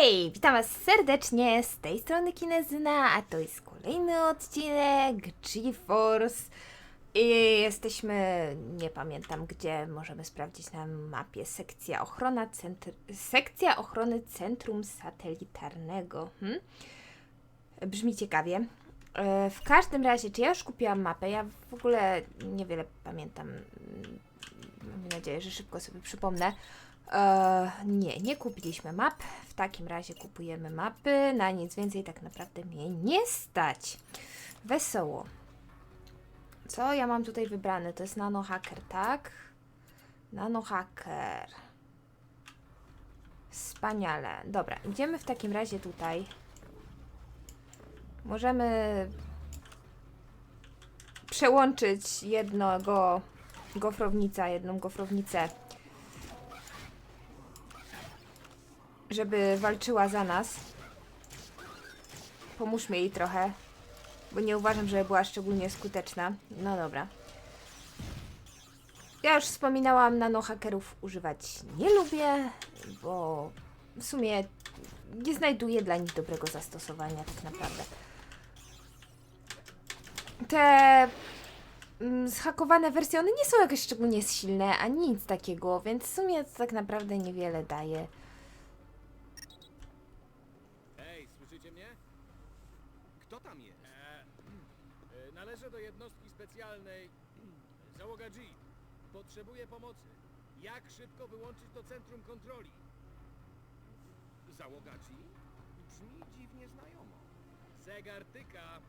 Hej! Witam Was serdecznie z tej strony Kinezyna, a to jest kolejny odcinek GeForce. I jesteśmy, nie pamiętam gdzie, możemy sprawdzić na mapie, sekcja, ochrona centr- sekcja ochrony Centrum Satelitarnego. Hmm? Brzmi ciekawie. E, W każdym razie, czy ja już kupiłam mapę? Ja w ogóle niewiele pamiętam. Mam nadzieję, że szybko sobie przypomnę. E, nie, nie kupiliśmy map. W takim razie kupujemy mapy. Na nic więcej tak naprawdę mnie nie stać. Wesoło. Co ja mam tutaj wybrane? To jest Nano Hacker, tak? Nano Hacker. Wspaniale. Dobra, idziemy w takim razie tutaj. Możemy przełączyć jednego gofrownica, jedną gofrownicę żeby walczyła za nas. Pomóżmy jej trochę, bo nie uważam, żeby była szczególnie skuteczna. No dobra. Ja już wspominałam, nanohakerów używać nie lubię, bo w sumie nie znajduję dla nich dobrego zastosowania tak naprawdę. Te mm, zhakowane wersje, one nie są jakieś szczególnie silne, ani nic takiego, więc w sumie to tak naprawdę niewiele daje. Ej, słyszycie mnie? Tam jest? E, Należę do jednostki specjalnej załoga G. Potrzebuję pomocy. Jak szybko wyłączyć to centrum kontroli? Załoga G? Brzmi dziwnie znajomo. Zegar tyka.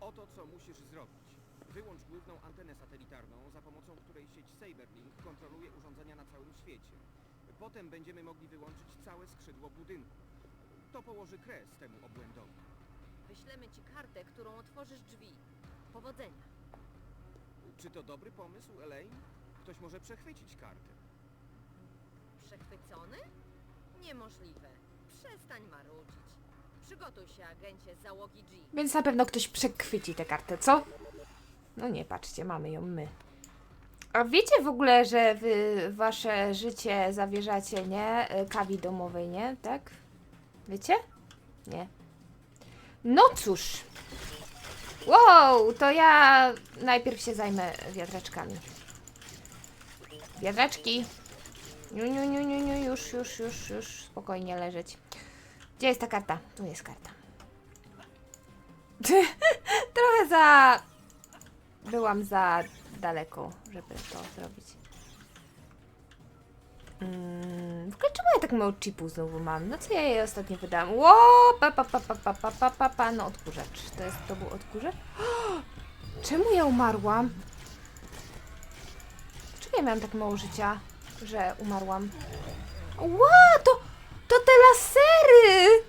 Oto co musisz zrobić. Wyłącz główną antenę satelitarną, za pomocą której sieć Saberlink kontroluje urządzenia na całym świecie. Potem będziemy mogli wyłączyć całe skrzydło budynku. To położy kres temu obłędowi. Wyślemy ci kartę, którą otworzysz drzwi. Powodzenia. Czy to dobry pomysł, Elaine? Ktoś może przechwycić kartę. Przechwycony? Niemożliwe. Przestań marudzić. Przygotuj się, agencie z załogi G. Więc na pewno ktoś przechwyci tę kartę, co? No nie, patrzcie, mamy ją my. A wiecie w ogóle, że wy wasze życie zawierzacie, nie? Y, Kawi domowej, nie? Tak? Wiecie? Nie. No cóż. Wow, to ja najpierw się zajmę wiatraczkami. Wiatraczki. Niu, niu, niu, niu, niu, już, już, już, już. Spokojnie leżeć. Gdzie jest ta karta? Tu jest karta. Trochę za. Byłam za daleko, żeby to zrobić. Mm, w ogóle czemu ja tak mało chipu znowu mam? No co ja jej ostatnio wydałam? Ło, pa, pa, pa, pa, pa, pa, pa, pa, no odkurzacz. To jest, to był odkurzacz? Czemu ja umarłam? Czemu ja miałam tak mało życia, że umarłam? Ła, to, to te lasery!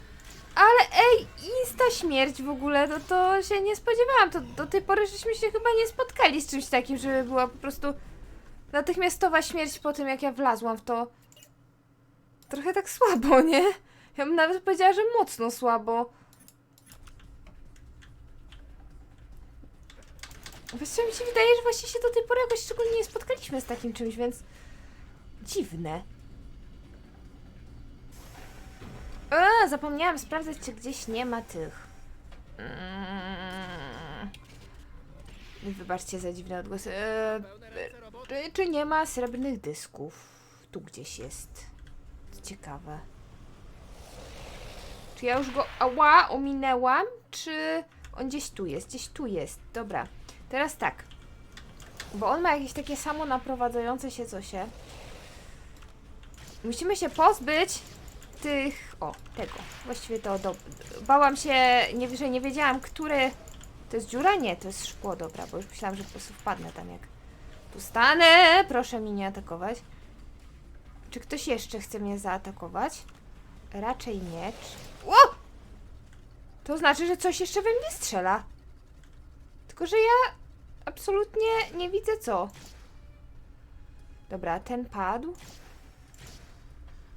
Ale ej, insta śmierć w ogóle, no to się nie spodziewałam. To do tej pory żeśmy się chyba nie spotkali z czymś takim, żeby była po prostu natychmiastowa śmierć po tym, jak ja wlazłam w to. Trochę tak słabo, nie? Ja bym nawet powiedziała, że mocno słabo. Właściwie mi się wydaje, że właśnie się do tej pory jakoś szczególnie nie spotkaliśmy z takim czymś, więc dziwne. Zapomniałam sprawdzać, czy gdzieś nie ma tych. Mm. Wybaczcie za dziwne odgłosy. E, roboty. Czy, czy nie ma srebrnych dysków? Tu gdzieś jest. Ciekawe. Czy ja już go ała ominęłam? Czy on gdzieś tu jest? Gdzieś tu jest. Dobra. Teraz tak. Bo on ma jakieś takie samo naprowadzające się cosie. Musimy się pozbyć tych. O, tego. Właściwie to do. Bałam się, nie, że nie wiedziałam, który. To jest dziura? Nie, to jest szkło, dobra, bo już myślałam, że po prostu wpadnę tam jak. Tu stanę! Proszę mi nie atakować. Czy ktoś jeszcze chce mnie zaatakować? Raczej nie. Ło! To znaczy, że coś jeszcze we mnie strzela. Tylko, że ja absolutnie nie widzę co. Dobra, ten padł.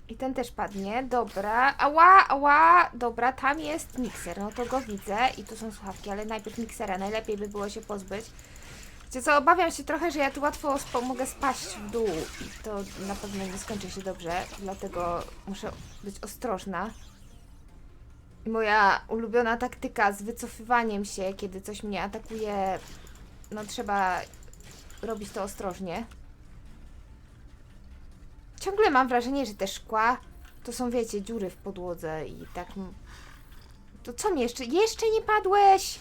I ten też padnie, dobra. Ała, ała, dobra, tam jest mikser, no to go widzę i tu są słuchawki, ale najpierw miksera, najlepiej by było się pozbyć. Wiecie co, obawiam się trochę, że ja tu łatwo spo- mogę spaść w dół i to na pewno nie skończy się dobrze, dlatego muszę być ostrożna. Moja ulubiona taktyka z wycofywaniem się, kiedy coś mnie atakuje, no trzeba robić to ostrożnie. Ciągle mam wrażenie, że te szkła to są, wiecie, dziury w podłodze i tak... To co mi jeszcze? Jeszcze nie padłeś!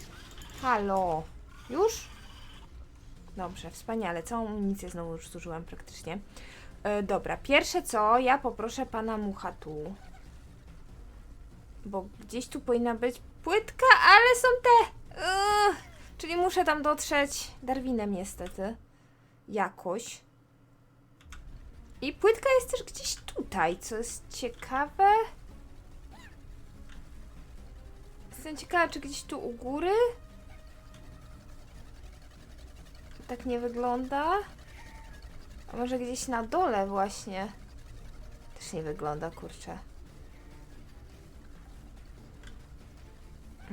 Halo! Już? Dobrze, wspaniale. Całą amunicję znowu już zużyłam praktycznie. E, dobra, pierwsze co, ja poproszę pana Mucha tu. Bo gdzieś tu powinna być płytka, ale są te... Czyli muszę tam dotrzeć Darwinem niestety. Jakoś. I płytka jest też gdzieś tutaj, co jest ciekawe. Jestem ciekawa, czy gdzieś tu u góry? Tak nie wygląda. A może gdzieś na dole właśnie? Też nie wygląda, kurczę.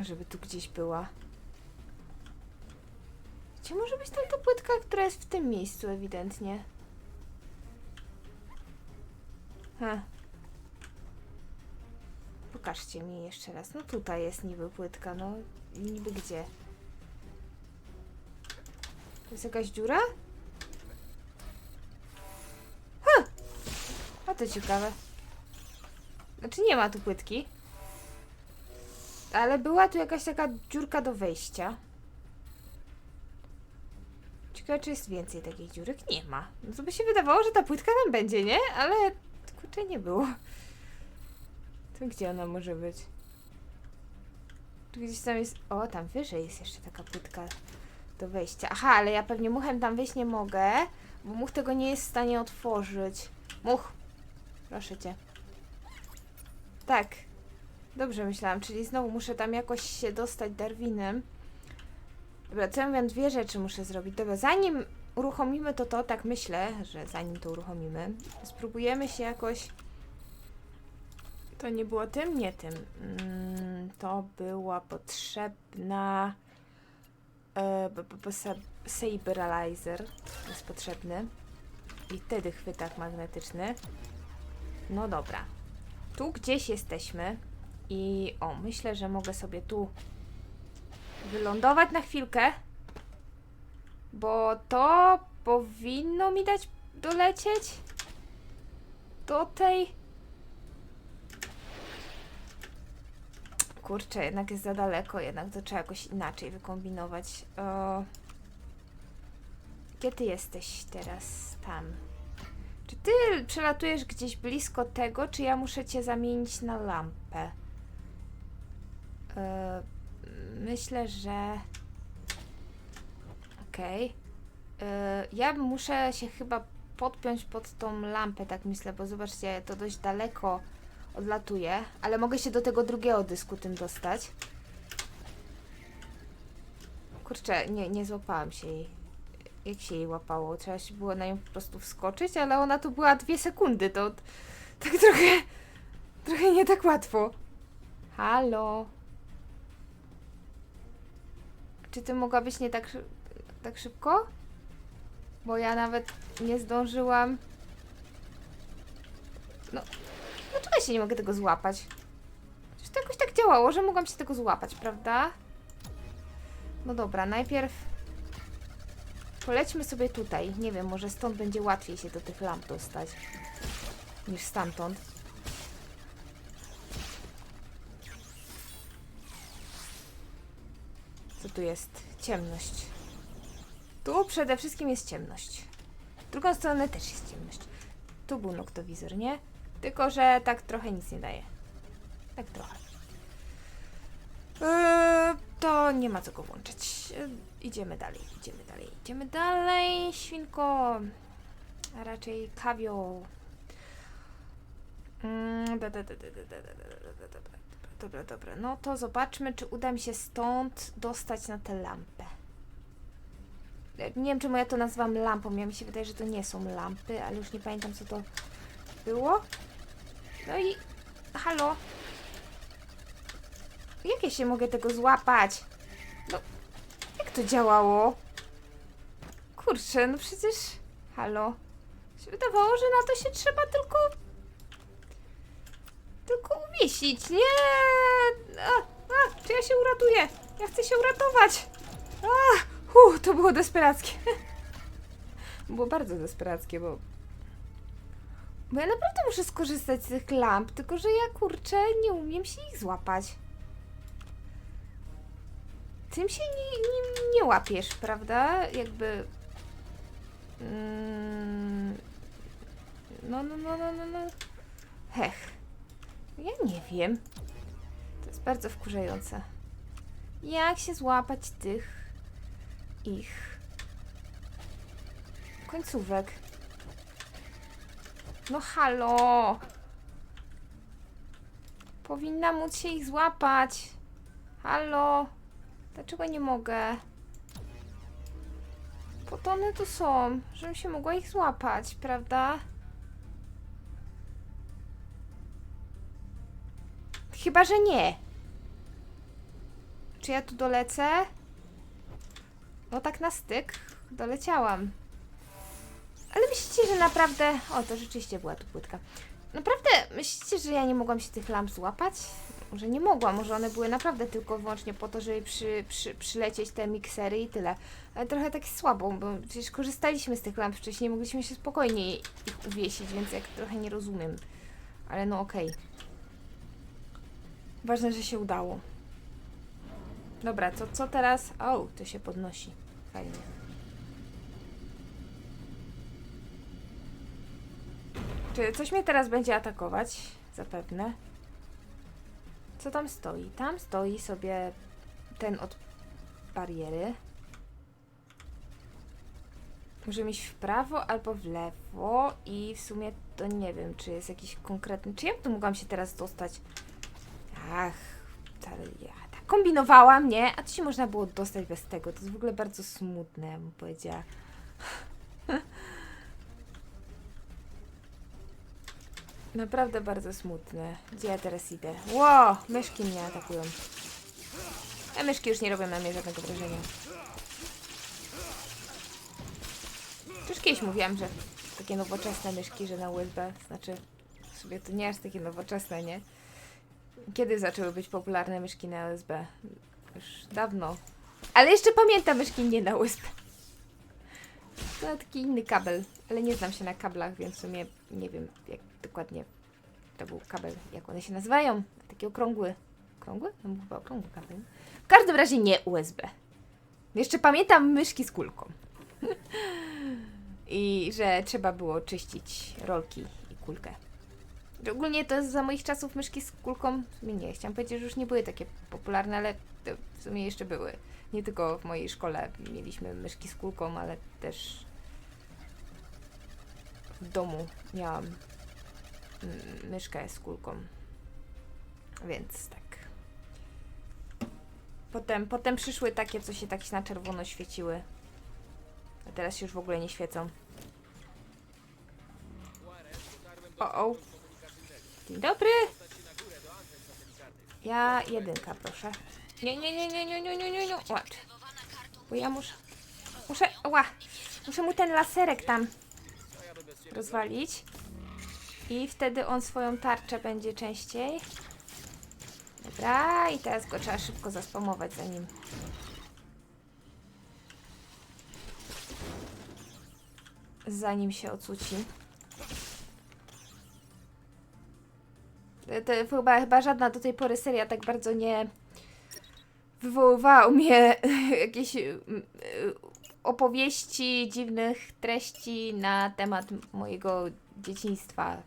Żeby tu gdzieś była. Gdzie może być tam ta płytka, która jest w tym miejscu ewidentnie? Ha. Pokażcie mi jeszcze raz. No tutaj jest niby płytka, no niby gdzie? Jest jakaś dziura? Ha! A to ciekawe. Znaczy nie ma tu płytki. Ale była tu jakaś taka dziurka do wejścia. Ciekawe, czy jest więcej takich dziurek? Nie ma. No to by się wydawało, że ta płytka tam będzie, nie? Ale kurczę, nie było. To gdzie ona może być? Tu gdzieś tam jest... O, tam wyżej jest jeszcze taka płytka do wejścia. Aha, ale ja pewnie muchem tam wejść nie mogę, bo much tego nie jest w stanie otworzyć. Much! Proszę cię. Tak. Dobrze myślałam, czyli znowu muszę tam jakoś się dostać Darwinem. Dobra, co ja mówię, dwie rzeczy muszę zrobić. Dobra, zanim uruchomimy to, to tak myślę, że zanim to uruchomimy, spróbujemy się jakoś... To nie było tym? Nie tym. Mm, to była potrzebna... E, Saberalizer jest potrzebny. I wtedy chwytak magnetyczny. No dobra. Tu gdzieś jesteśmy. I o, myślę, że mogę sobie tu wylądować na chwilkę. Bo to powinno mi dać dolecieć do tej. Kurczę, jednak jest za daleko, jednak to trzeba jakoś inaczej wykombinować. O... Gdzie ty jesteś teraz? Tam. Czy ty przelatujesz gdzieś blisko tego, czy ja muszę cię zamienić na lampę? E, myślę, że. Okej. E, Ja muszę się chyba podpiąć pod tą lampę, tak myślę, bo zobaczcie, to dość daleko odlatuje, ale mogę się do tego drugiego dysku tym dostać. Kurczę, nie, nie złapałam się jej. Jak się jej łapało? Trzeba się było na nią po prostu wskoczyć, ale ona tu była dwie sekundy, to tak trochę, trochę nie tak łatwo. Halo? Czy ty mogłabyś nie tak, tak szybko? Bo ja nawet nie zdążyłam. No, ja się nie mogę tego złapać? Przecież to jakoś tak działało, że mogłam się tego złapać, prawda? No dobra, najpierw polećmy sobie tutaj. Nie wiem, może stąd będzie łatwiej się do tych lamp dostać niż stamtąd. Co tu jest? Ciemność. Tu przede wszystkim jest ciemność. W drugą stronę też jest ciemność. Tu był noktowizor, nie? Tylko, że tak trochę nic nie daje. Tak trochę. Eee, to nie ma co go włączyć. Eee, idziemy dalej, idziemy dalej, idziemy dalej, świnko. A raczej kawio. Mm, Dobra, dobra. No to zobaczmy, czy uda mi się stąd dostać na tę lampę. E, Nie wiem, czemu ja to nazywam lampą. Ja mi się wydaje, że to nie są lampy, ale już nie pamiętam, co to było. No i... Halo? Jak ja się mogę tego złapać? No, jak to działało? kurczę, no przecież... Halo? Wydawało, że na to się trzeba tylko... Tylko uwiesić, nie! A, a, czy ja się uratuję? Ja chcę się uratować! A, hu, to było desperackie. było bardzo desperackie, bo... Bo ja naprawdę muszę skorzystać z tych lamp, tylko że ja kurczę nie umiem się ich złapać. Tym się nie, nie, nie łapiesz, prawda? Jakby. Mm, no, no, no, no, no, no. Hech. Ja nie wiem. To jest bardzo wkurzające. Jak się złapać tych ich końcówek? No halo! Powinna móc się ich złapać. Halo? Dlaczego nie mogę? Po to tu są, żebym się mogła ich złapać, prawda? Chyba, że nie. Czy ja tu dolecę? No tak na styk doleciałam. Ale myślicie, że naprawdę... O, to rzeczywiście była tu płytka. Naprawdę myślicie, że ja nie mogłam się tych lamp złapać? Może nie mogłam, może one były naprawdę tylko wyłącznie po to, żeby przy, przy, przylecieć te miksery i tyle. Ale trochę tak słabo, bo przecież korzystaliśmy z tych lamp wcześniej, mogliśmy się spokojnie ich uwiesić, więc jak trochę nie rozumiem. Ale no okej. Ważne, że się udało. Dobra, co, co teraz? O, to się podnosi. Fajnie. Czy coś mnie teraz będzie atakować? Zapewne. Co tam stoi? Tam stoi sobie ten od bariery. Możemy iść w prawo albo w lewo i w sumie to nie wiem, czy jest jakiś konkretny... Czy ja tu mogłam się teraz dostać? Ach, ja tak kombinowałam, nie? A tu się można było dostać bez tego. To jest w ogóle bardzo smutne, bym powiedziała. Naprawdę bardzo smutne. Gdzie ja teraz idę? Ło! Myszki mnie atakują. A myszki już nie robią na mnie żadnego wrażenia. Już kiedyś mówiłam, że takie nowoczesne myszki, że na USB, znaczy sobie to nie aż takie nowoczesne, nie? Kiedy zaczęły być popularne myszki na USB? Już dawno. Ale jeszcze pamiętam myszki nie na USB. To taki inny kabel, ale nie znam się na kablach, więc w sumie nie wiem, jak dokładnie to był kabel, jak one się nazywają. Taki okrągły. Okrągły? No chyba okrągły kabel. W każdym razie nie USB. Jeszcze pamiętam myszki z kulką. I że trzeba było czyścić rolki i kulkę. Ogólnie to za moich czasów myszki z kulką. W sumie nie, chciałam powiedzieć, że już nie były takie popularne, ale w sumie jeszcze były. Nie tylko w mojej szkole mieliśmy myszki z kulką, ale też w domu miałam mm, myszkę z kulką. Więc tak. Potem, potem przyszły takie, co się tak na czerwono świeciły. A teraz się już w ogóle nie świecą. O, o. Dzień dobry. Ja jedynka, proszę. Nie, nie, nie, nie, nie, nie, nie, nie, nie. Bo ja muszę... Muszę... Ła. Muszę mu ten laserek tam rozwalić. I wtedy on swoją tarczę będzie częściej. Dobra, i teraz go trzeba szybko zaspamować zanim... Zanim się ocuci. To chyba, chyba żadna do tej pory seria tak bardzo nie wywoływała u mnie jakieś mm, y, opowieści, dziwnych treści na temat mojego dzieciństwa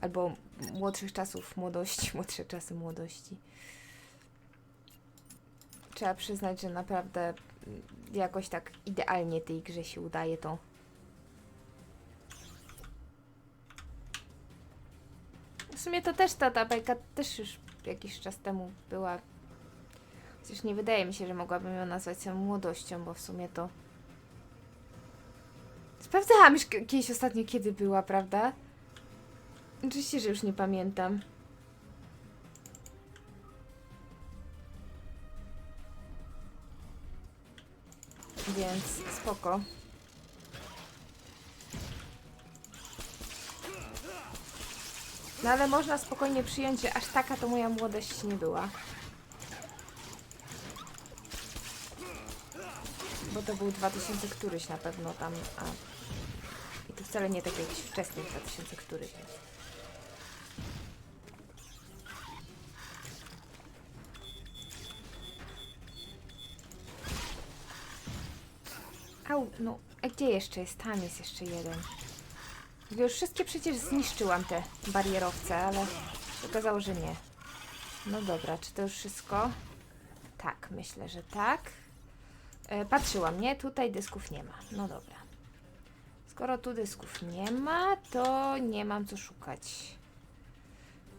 albo młodszych czasów młodości, młodsze czasy młodości. Trzeba przyznać, że naprawdę mm, jakoś tak idealnie tej grze się udaje to. W sumie to też ta, ta bajka też już jakiś czas temu była. Chociaż nie wydaje mi się, że mogłabym ją nazwać samą młodością, bo w sumie to... Sprawdzałam już kiedyś ostatnio, kiedy była, prawda? Oczywiście, że już nie pamiętam. Więc spoko. No ale można spokojnie przyjąć, że aż taka to moja młodość nie była. Bo to był 2000 któryś na pewno tam, a... I to wcale nie tak jakiś wczesny 2000 któryś. Au, no, a gdzie jeszcze jest? Tam jest jeszcze jeden. Już wszystkie przecież zniszczyłam te barierowce, ale okazało, że nie. No dobra, czy to już wszystko? Tak, myślę, że tak. E, patrzyłam, nie? Tutaj dysków nie ma. No dobra. Skoro tu dysków nie ma, to nie mam co szukać.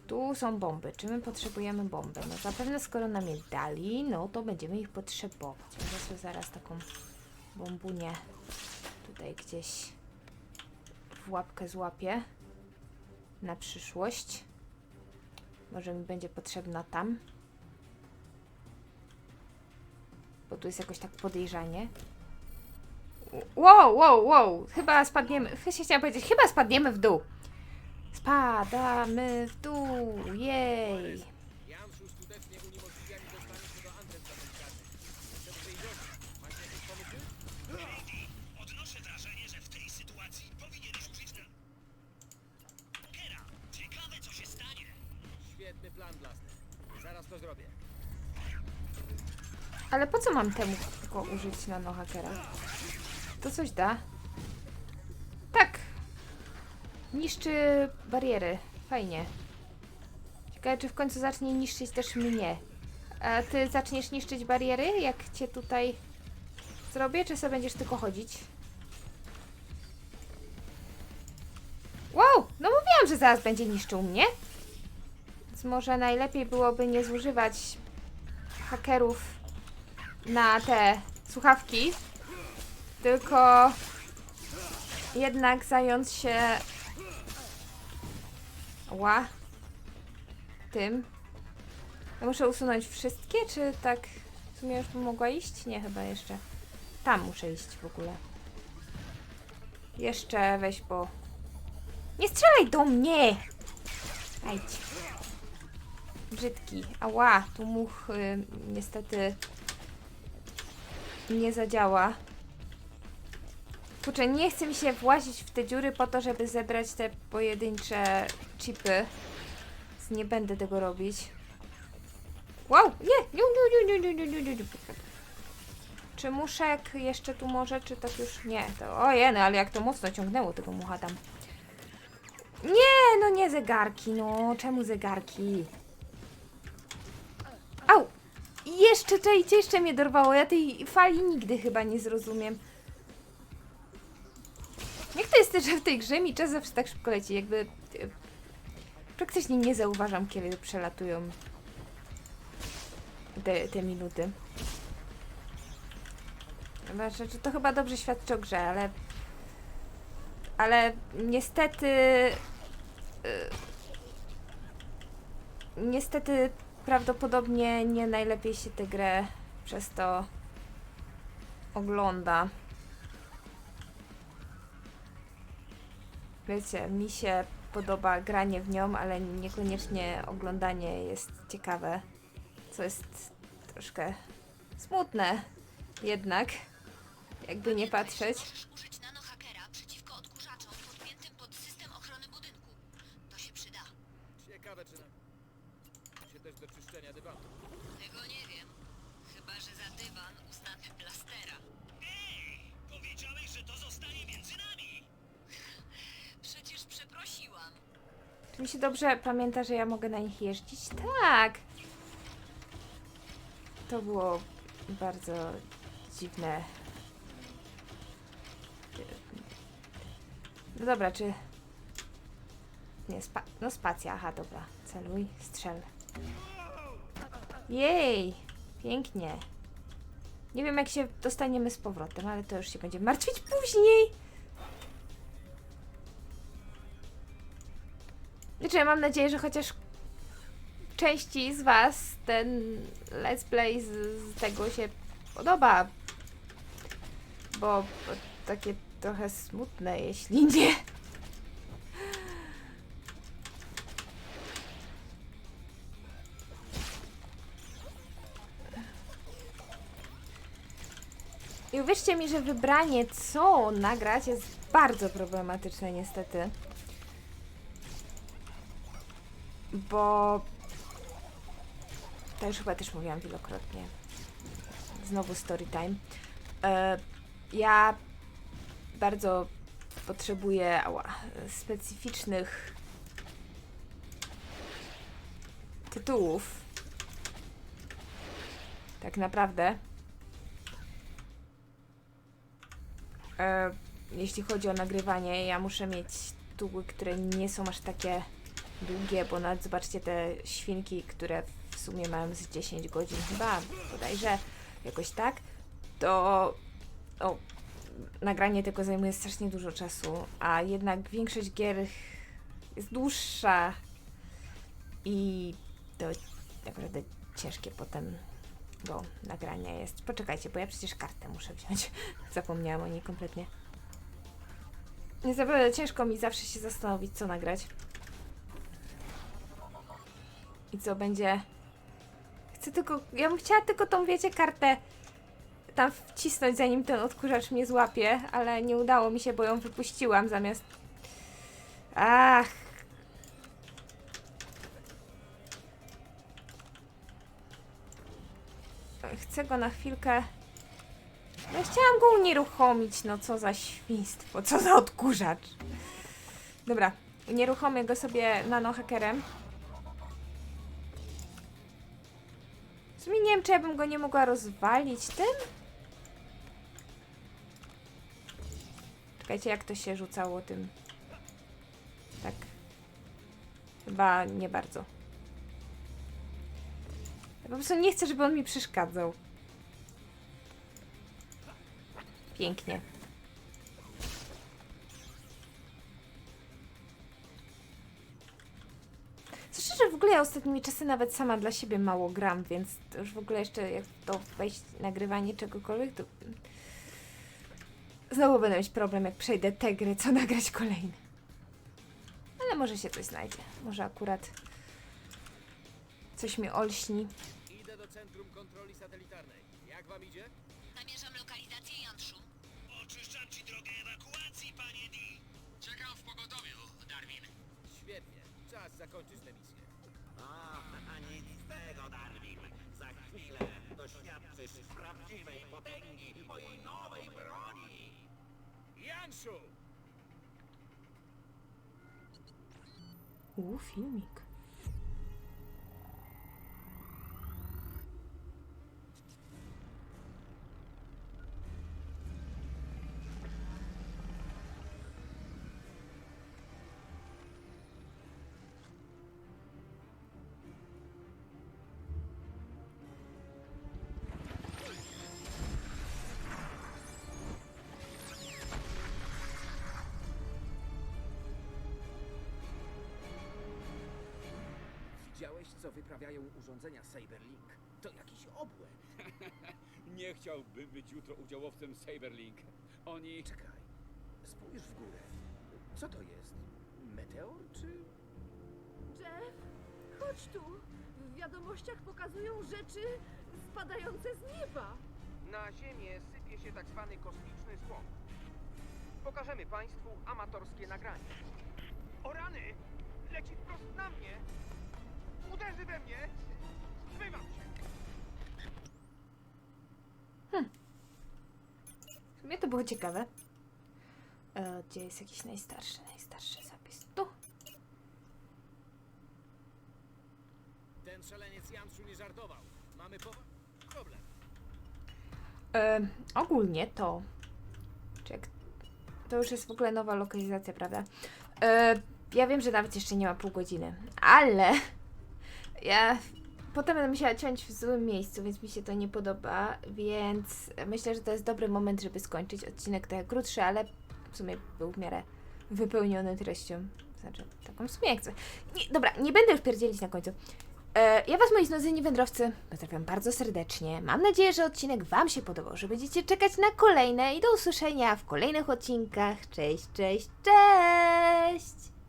Tu są bomby. Czy my potrzebujemy bomby? No zapewne skoro nam je dali, no to będziemy ich potrzebować. Ja sobie zaraz taką bombunię tutaj gdzieś w łapkę złapię na przyszłość. Może mi będzie potrzebna tam. Bo tu jest jakoś tak podejrzanie. Wow, wow, wow. Chyba spadniemy. Chyba chciałam powiedzieć, chyba spadniemy w dół. Spadamy w dół. Jej. Się się plan, Blaster. Zaraz to zrobię. Ale po co mam temu tylko użyć nanohakera? To coś da? Tak. Niszczy bariery. Fajnie. Ciekawe, czy w końcu zacznie niszczyć też mnie. A ty zaczniesz niszczyć bariery, jak cię tutaj zrobię, czy sobie będziesz tylko chodzić? Wow! No mówiłam, że zaraz będzie niszczył mnie. Więc może najlepiej byłoby nie zużywać hakerów na te słuchawki, tylko jednak zająć się ła tym. Ja muszę usunąć wszystkie, czy tak w sumie już bym mogła iść? Nie, chyba jeszcze. Tam muszę iść w ogóle. Jeszcze weź, bo... Nie strzelaj do mnie! Ajdź. Brzydki. Ała, tu much y, niestety nie zadziała. Kurczę, nie chce mi się włazić w te dziury po to, żeby zebrać te pojedyncze chipy. Więc nie będę tego robić. Wow! Nie! Nie, nie, nie, nie, nie, nie, nie, nie. Czy muszek jeszcze tu może, czy tak już nie? To, ojej, no ale jak to mocno ciągnęło tego mucha tam. Nie, no nie zegarki, no. Czemu zegarki? Jeszcze, czajcie, jeszcze mnie dorwało. Ja tej fali nigdy chyba nie zrozumiem. Jak to jest, że w tej grze mi czas zawsze tak szybko leci, jakby... e, Praktycznie nie zauważam, kiedy przelatują te, te minuty. Znaczy, to chyba dobrze świadczy o grze, ale... Ale niestety... y, Niestety prawdopodobnie nie najlepiej się tę grę przez to ogląda. Wiecie, mi się podoba granie w nią, ale niekoniecznie oglądanie jest ciekawe, co jest troszkę smutne jednak, jakby nie patrzeć. Możesz użyć nanohakera przeciwko odkurzaczom podpiętym pod system ochrony budynku. To się przyda. Ciekawe, czy na... się też do czyszczenia dywanu. Tego nie wiem. Chyba, że za dywan uznamy blastera. Ej! Powiedziałeś, że to zostanie między nami! Przecież przeprosiłam. Czy mi się dobrze pamięta, że ja mogę na nich jeździć? Tak! To było bardzo dziwne. No dobra, czy... Nie, spa... no spacja, aha, dobra. Celuj, strzel. Jej! Pięknie. Nie wiem, jak się dostaniemy z powrotem, ale to już się będziemy martwić później. Znaczy, mam nadzieję, że chociaż części z Was ten let's play z, z tego się podoba. Bo, bo takie trochę smutne, jeśli nie. I uwierzcie mi, że wybranie co nagrać jest bardzo problematyczne niestety. Bo to już chyba też mówiłam wielokrotnie. Znowu story time. E, ja bardzo potrzebuję ała, specyficznych tytułów. Tak naprawdę. E, jeśli chodzi o nagrywanie, ja muszę mieć tytuły, które nie są aż takie długie, bo nawet zobaczcie te świnki, które w sumie mają z 10 godzin chyba, bodajże jakoś tak, to o, nagranie tego zajmuje strasznie dużo czasu, a jednak większość gier jest dłuższa i to naprawdę ciężkie potem do nagrania jest. Poczekajcie, bo ja przecież kartę muszę wziąć. Zapomniałam o niej kompletnie. Nie naprawdę ciężko mi zawsze się zastanowić, co nagrać. I co będzie. Chcę tylko. Ja bym chciała tylko tą, wiecie, kartę tam wcisnąć, zanim ten odkurzacz mnie złapie, ale nie udało mi się, bo ją wypuściłam zamiast. Ach. Chcę go na chwilkę. Ja chciałam go unieruchomić, no co za świństwo, co za odkurzacz. Dobra, unieruchomię go sobie nanohakerem. W sumie nie wiem, czy ja bym go nie mogła rozwalić tym? Czekajcie, jak to się rzucało tym. Tak. Chyba nie bardzo. Po prostu nie chcę, żeby on mi przeszkadzał. Pięknie. Zwłaszcza, że w ogóle ja ostatnimi czasy nawet sama dla siebie mało gram, więc to już w ogóle jeszcze jak to wejść nagrywanie czegokolwiek, to znowu będę mieć problem, jak przejdę te gry, co nagrać kolejne. Ale może się coś znajdzie. Może akurat coś mi olśni. Idę do centrum kontroli satelitarnej. Jak wam idzie? Namierzam lokalizację Janszu. Oczyszczam ci drogę ewakuacji, panie D. Czekam w pogotowiu, Darwin. Świetnie. Czas zakończyć tę misję. A nic z tego, Darwin. Za chwilę doświadczysz prawdziwej potęgi mojej nowej broni. Janszu! U, filmik. Widziałeś, co wyprawiają urządzenia Saberlink? To jakiś obłęd. Nie chciałbym być jutro udziałowcem Saberlink. Oni... Czekaj, spójrz w górę. Co to jest? Meteor czy... Jeff, chodź tu. W wiadomościach pokazują rzeczy spadające z nieba. Na Ziemię sypie się tak zwany kosmiczny słom. Pokażemy Państwu amatorskie nagranie. O rany! Leci wprost na mnie! Uderzy we mnie! Zmywam się! W sumie to było ciekawe. E, gdzie jest jakiś najstarszy, najstarszy zapis? Tu. Ten szaleniec nie żartował. Mamy powa- problem. E, ogólnie to. Czek. To już jest w ogóle nowa lokalizacja, prawda? E, ja wiem, że nawet jeszcze nie ma pół godziny, ale ja potem będę musiała ciąć w złym miejscu, więc mi się to nie podoba, więc myślę, że to jest dobry moment, żeby skończyć odcinek trochę krótszy, ale w sumie był w miarę wypełniony treścią. Znaczy, taką w sumie jak chcę. Nie, dobra, nie będę już pierdzielić na końcu. E, ja Was, moi znudzeni wędrowcy, pozdrawiam bardzo serdecznie. Mam nadzieję, że odcinek Wam się podobał, że będziecie czekać na kolejne i do usłyszenia w kolejnych odcinkach. Cześć, cześć, cześć!